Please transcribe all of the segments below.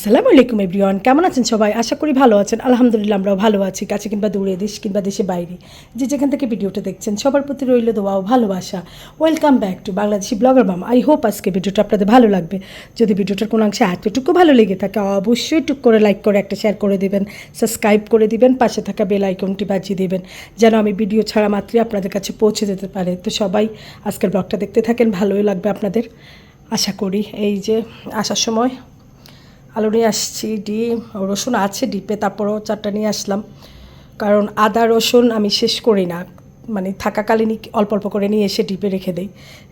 আসসালামু আলাইকুম, এভরিওয়ান। কেমন আছেন সবাই? আশা করি ভালো আছেন। আলহামদুলিল্লাহ, আমরাও ভালো আছি, কাছে কিংবা দূরে, দেশ কিংবা দেশে বাইরে। যে যেখান থেকে ভিডিওটা দেখছেন, সবার প্রতি রইল দোয়া ও ভালোবাসা। Welcome back to Bangladeshi blogger mom I hope আজকে ভিডিওটা আপনাদের ভালো লাগবে। যদি ভিডিওটার কোনো অংশে এতটুকু ভালো লেগে থাকে, অবশ্যই টুক করে লাইক করে একটা শেয়ার করে দেবেন সাবস্ক্রাইব করে দিবেন, পাশে থাকা বেল আইকনটি বাজিয়ে দেবেন, যেন আমি ভিডিও ছাড়া মাত্রই আপনাদের কাছে পৌঁছে যেতে পারে। তো সবাই আজকের ব্লগটা দেখতে থাকেন, ভালোই লাগবে আপনাদের। আশা করি এই যে আসার সময় আলু নিয়ে আসছি, ডিম রসুন আছে ডিপে, তারপরও চারটা নিয়ে আসলাম। কারণ আদা, রসুন আমি শেষ করি না। মানে থাকাকালীনই অল্প অল্প করে নিয়ে এসে ডিপে রেখে দেই।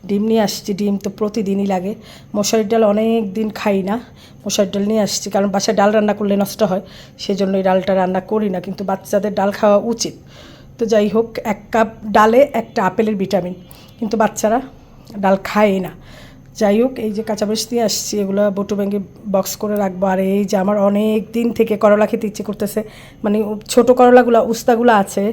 ডিম নিয়ে আসছি, ডিম তো প্রতিদিনই লাগে। মশারির ডাল অনেক দিন খাই না মশারির ডাল নিয়ে আসছি। কারণ বাসায় ডাল রান্না করলে নষ্ট হয়, সেজন্য এই ডালটা রান্না করি না, কিন্তু বাচ্চাদের ডাল খাওয়া উচিত। তো যাই হোক, এক কাপ ডালে একটা আপেলের ভিটামিন। কিন্তু বাচ্চারা ডাল খায় না। যাই হোক, এই যে কাঁচামরিচ দিয়ে আসছি, এগুলো বটু ব্যাঙ্গে বক্স করে রাখব। আর এই যে আমার অনেক দিন থেকে করলা খেতে ইচ্ছে করতেছে মানে ছোটো করলাগুলো, উস্তাগুলো আছে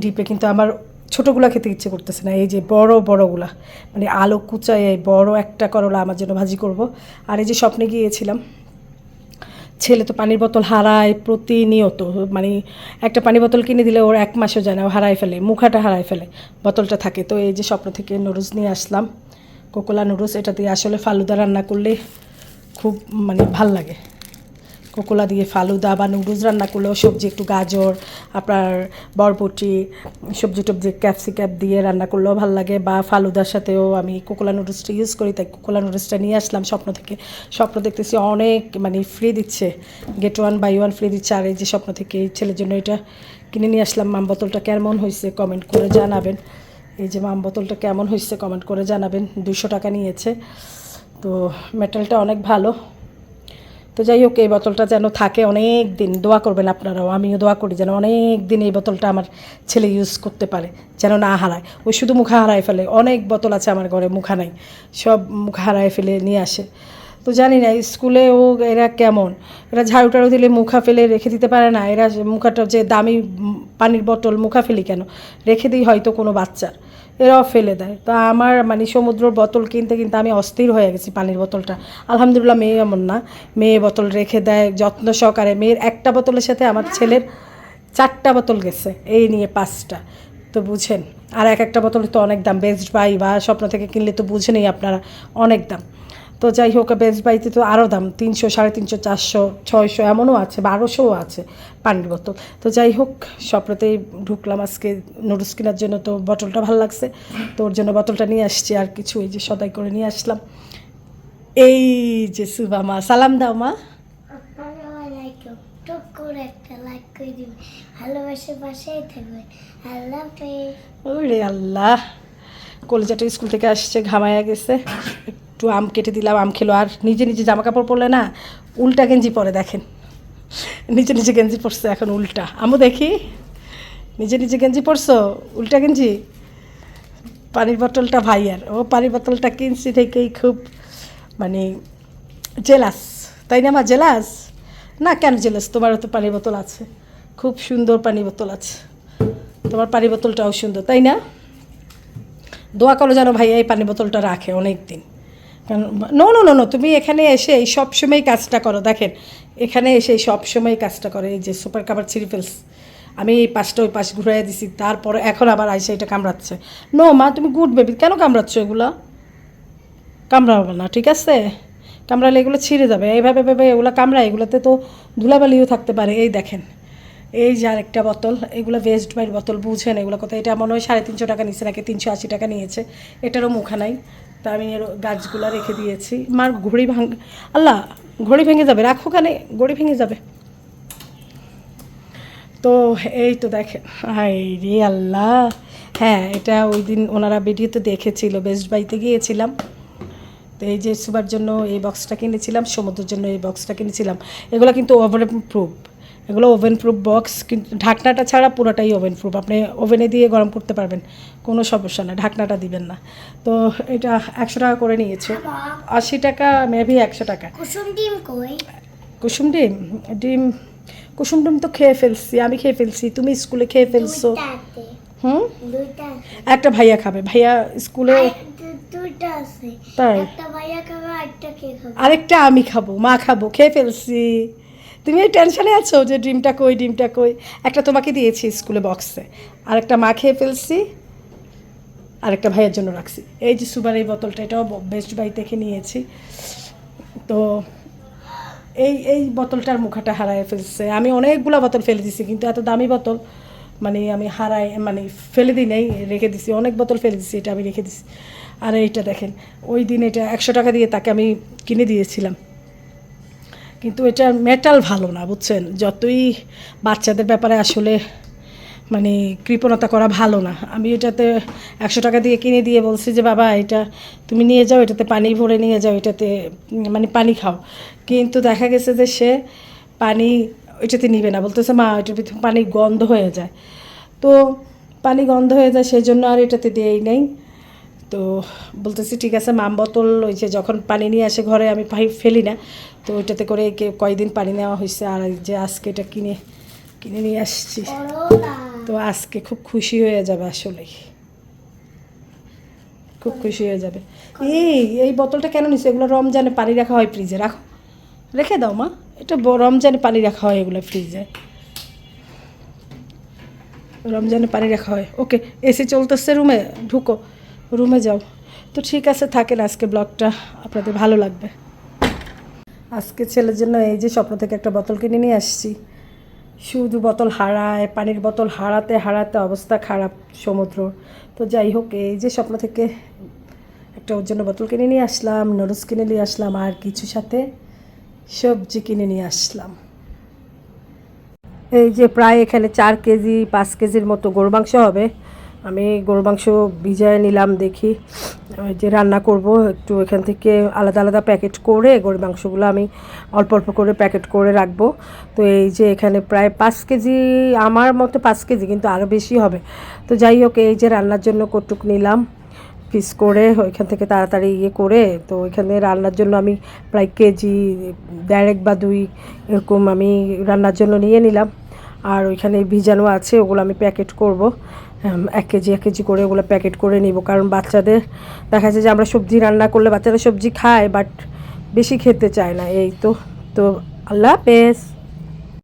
ডিপে কিন্তু আমার ছোটোগুলো খেতে ইচ্ছে করতেছে না। এই যে বড়, বড়গুলা মানে আলো কুচায় এই বড় একটা করলা আমার জন্য ভাজি করব। আর এই যে স্বপ্নে গিয়েছিলাম, ছেলে তো পানির বোতল হারায় প্রতিনিয়ত মানে একটা পানি বোতল কিনে দিলে ওর এক মাসও যায় না হারায় ফেলে, মুখাটা হারায় ফেলে, বোতলটা থাকে। তো এই যে স্বপ্ন থেকে নুডলস নিয়ে আসলাম। কোকোলা নুডলস, এটা দিয়ে আসলে ফালুদা রান্না করলে খুব মানে ভালো লাগে। কোকোলা দিয়ে ফালুদা বা নুডলস রান্না করলেও সবজি একটু গাজর, আপনার বরবটি, সবজি টবজি ক্যাপসিক্যাপ দিয়ে রান্না করলেও ভালো লাগে বা ফালুদার সাথেও আমি কোকোলা নুডলসটা ইউজ করি, তাই কোকোলা নুডলসটা নিয়ে আসলাম স্বপ্ন থেকে। স্বপ্ন দেখতেছি অনেক মানে ফ্রি দিচ্ছে। Get one buy one free দিচ্ছে। আর এই যে স্বপ্ন থেকে এই ছেলের জন্য এটা কিনে নিয়ে আসলাম। মাম বোতলটা কেমন হয়েছে কমেন্ট করে জানাবেন। এই যে মাম বোতলটা কেমন হয়েছে কমেন্ট করে জানাবেন। দুশো টাকা নিয়েছে। তো মেটালটা অনেক ভালো। তো যাই হোক, এই বোতলটা যেন থাকে অনেক দিন। দোয়া করবেন আপনারাও, আমিও দোয়া করি যেন অনেক দিন এই বোতলটা আমার ছেলে ইউজ করতে পারে, যেন না হারায়। ওই শুধু মুখা হারায় ফেলে, অনেক বোতল আছে আমার ঘরে, মুখা নাই। সব মুখা হারায় ফেলে নিয়ে আসে। তো জানি না স্কুলে ও এরা কেমন? এরা ঝাড়ু টাড়ু দিলে মুখা ফেলে রেখে দিতে পারে না। এরা মুখাটা যে দামি পানির বোতল মুখা ফেলি কেন? রেখে দিই হয়তো কোনো বাচ্চার। এরাও ফেলে দেয়। তো আমার মানে সমুদ্রর বোতল কিনতে কিনতে আমি অস্থির হয়ে গেছি পানির বোতলটা। আলহামদুলিল্লাহ মেয়ে এমন না। মেয়ে বোতল রেখে দেয়, যত্ন সহকারে। মেয়ের একটা বোতলের সাথে আমার ছেলের চারটা বোতল গেছে, এই নিয়ে পাঁচটা। তো বুঝেন, আর এক একটা বোতল তো অনেক দাম। বেস্ট বাই বা স্বপ্ন থেকে কিনলে তো বুঝেনই আপনারা, অনেক দাম। তো যাই হোক বেস্ট বাইতে তো আরও দাম তিনশো সাড়ে তিনশো চারশো ছয়শো এমনও আছে বারোশোও আছে পানির বোতল। তো যাই হোক স্বপ্নতেই ঢুকলাম আজকে নুডলস কেনার জন্য তো বোতলটা ভালো লাগছে। তো ওর জন্য বোতলটা নিয়ে আসছি আর কিছু এই যে সদাই করে নিয়ে আসলাম। এই যে সুবা মা সালাম দাও মা। ওরে আল্লাহ কলেজাটা স্কুল থেকে আসছে ঘামায়া গেছে। একটু আম কেটে দিলাম, আম খেলো। আর নিজে নিজে জামা কাপড় পরলে না, উল্টা গেঞ্জি পরে দেখেন। নিজে নিজে গেঞ্জি পরছে এখন উল্টা। আমও দেখি। নিজে নিজে গেঞ্জি পরছো, উল্টা গেঞ্জি? পানির বোতলটা ভাইয়ার। ও পানির বোতলটা কিনছি থেকেই খুব মানে জেলাস। তাই না মা, জেলাস? না, কেন জেলাস? তোমারও তো পানির বোতল আছে। খুব সুন্দর পানির বোতল আছে। তোমার পানি বোতলটাও সুন্দর, তাই না? দোয়া করো যেন ভাইয়া এই পানি বোতলটা রাখে অনেক দিন নো নো নো নো তুমি এখানে এসে এই সবসময় কাজটা করো। দেখেন, এখানে এসে এই সবসময় কাজটা করে। এই যে সুপার কাভার ছিঁড়ে ফেলস আমি এই পাশটা ওই পাশ ঘুরাই দিছি, তারপরে এখন আবার আইসে এটা কামড়াচ্ছে। নো মা, তুমি গুড বেবি কেন কামড়াচ্ছ এগুলো? কামড়াবো না, ঠিক আছে? কামড়ালে এগুলো ছিঁড়ে যাবে। এইভাবে ভেবে এগুলো কামড়ায়, এগুলোতে তো ধুলাবালিও থাকতে পারে। এই দেখেন, এই যে আরেকটা বোতল, এগুলো ওয়েস্ট বাইর বোতল বুঝেন এগুলো কথা এটা মনে হয় সাড়ে তিনশো টাকা নিচ্ছে নাকি তিনশো আশি টাকা নিয়েছে। এটারও মুখা নাই। তা আমি এর গাছগুলো রেখে দিয়েছি। মার ঘড়ি ভাঙ আল্লাহ, ঘড়ি ভেঙে যাবে, রাখো কানে, ঘড়ি ভেঙে যাবে। তো এই তো দেখেন হাই রে আল্লাহ। হ্যাঁ এটা ওই দিন ওনারা ভিডিওতে দেখেছিল বেস্ট বাইতে গিয়েছিলাম। তো এই যে সুবার জন্য এই বক্সটা কিনেছিলাম, সমুদ্রের জন্য এই বক্সটা কিনেছিলাম। এগুলো কিন্তু ওভেন প্রুফ এগুলো ওভেন প্রুফ বক্স কিন্তু ঢাকনাটা ছাড়া পুরোটাই ওভেন প্রুফ আপনি ওভেনে দিয়ে গরম করতে পারবেন কোনো সমস্যা না ঢাকনাটা দিবেন না। তো এটা একশো টাকা করে নিয়েছে। আশি টাকা মেবি একশো টাকা। কুসুম ডিম কই? কুসুম ডিম? ডিম কুসুম ডিম তো খেয়ে ফেলছি আমি খেয়ে ফেলছি। তুমি স্কুলে খেয়ে ফেলছো। হুম? একটা ভাইয়া খাবে। ভাইয়া স্কুলে তাই? আরেকটা আমি খাব মা খাব খেয়ে ফেলছি। তুমি এই টেনশনে আছো যে ডিমটা কই ডিমটা কই? একটা তোমাকে দিয়েছি স্কুলে বক্সে আর একটা মা খেয়ে ফেলছি, আরেকটা ভাইয়ের জন্য রাখছি। এই যে সুবার এই বোতলটা, এটাও বেস্ট বাই থেকে নিয়েছি। তো এই এই বোতলটার মুখাটা হারায় ফেলছে। আমি অনেকগুলো বোতল ফেলে দিছি, কিন্তু এত দামি বোতল মানে আমি হারাই মানে ফেলে দিই নাই, রেখে দিছি। অনেক বোতল ফেলে দিছি, এটা আমি রেখে দিছি। আর এইটা দেখেন, ওই দিন এটা একশো টাকা দিয়ে তাকে আমি কিনে দিয়েছিলাম। কিন্তু এটার মেটাল ভালো না, বুঝছেন? যতই বাচ্চাদের ব্যাপারে আসলে মানে কৃপণতা করা ভালো না। আমি এটাতে একশো টাকা দিয়ে কিনে দিয়ে বলছি যে, বাবা, এটা তুমি নিয়ে যাও, এটাতে পানি ভরে নিয়ে যাও, এটাতে মানে পানি খাও। কিন্তু দেখা গেছে যে সে পানি এটাতে নিবে না। বলতেছে, মা, এটার ভিতরে পানি গন্ধ হয়ে যায়। তো পানি গন্ধ হয়ে যায় সেই জন্য আর এটাতে দেই নেই। তো বলতেছি, ঠিক আছে, মাম বোতল ওই যে যখন পানি নিয়ে আসে ঘরে, আমি ফেলি না। তো ওইটাতে করে কে, কয়দিন পানি নেওয়া হয়েছে আর যে আজকে এটা কিনে কিনে নিয়ে আসছি। তো আজকে খুব খুশি হয়ে যাবে আসলেই। খুব খুশি হয়ে যাবে। এই এই বোতলটা কেন নিচ্ছে এগুলো রমজানে পানি রাখা হয় ফ্রিজে, রাখো। রেখে দাও, মা। এটা রমজানে পানি রাখা হয় এগুলো ফ্রিজে। রমজানে পানি রাখা হয়। ওকে, এসি চলতেছে রুমে, ঢুকো। রুমে যাও। তো ঠিক আছে, থাকেন আজকে ব্লগটা। আপনাদের ভালো লাগবে। আজকে ছেলের জন্য এই যে স্বপ্ন থেকে একটা বোতল কিনে নিয়ে আসছি। শুধু বোতল হারায়, পানির বোতল হারাতে হারাতে অবস্থা খারাপ সমুদ্র। তো যাই হোক, এই যে স্বপ্ন থেকে একটা ওর জন্য বোতল কিনে নিয়ে আসলাম, নুডলস কিনে নিয়ে আসলাম, আর কিছু সাথে সবজি কিনে নিয়ে আসলাম। এই যে প্রায় এখানে চার কেজি, পাঁচ কেজির মতো গরু মাংস হবে। আমি গরু মাংস ভিজায় নিলাম, দেখি যে রান্না করব, একটু এখান থেকে আলাদা আলাদা প্যাকেট করে গরু মাংসগুলো আমি অল্প অল্প করে প্যাকেট করে রাখব। তো এই যে এখানে প্রায় পাঁচ কেজি, আমার মতো পাঁচ কেজি, কিন্তু আরও বেশি হবে। তো যাই হোক, এই যে রান্নার জন্য কটুক নিলাম, পিস করে ওইখান থেকে তাড়াতাড়ি ইয়ে করে, তো ওইখানে রান্নার জন্য আমি প্রায় কেজি, দেড়েক বা দুই এরকম আমি রান্নার জন্য নিয়ে নিলাম। আর ওইখানে ভিজানো আছে, ওগুলো আমি প্যাকেট করব। এক কেজি এক কেজি করে ওগুলো প্যাকেট করে নিব। কারণ বাচ্চাদের দেখা যায় যে আমরা সবজি রান্না করলে বাচ্চারা সবজি খায় বাট বেশি খেতে চায় না। এই তো তো আল্লাহ হাফেজ।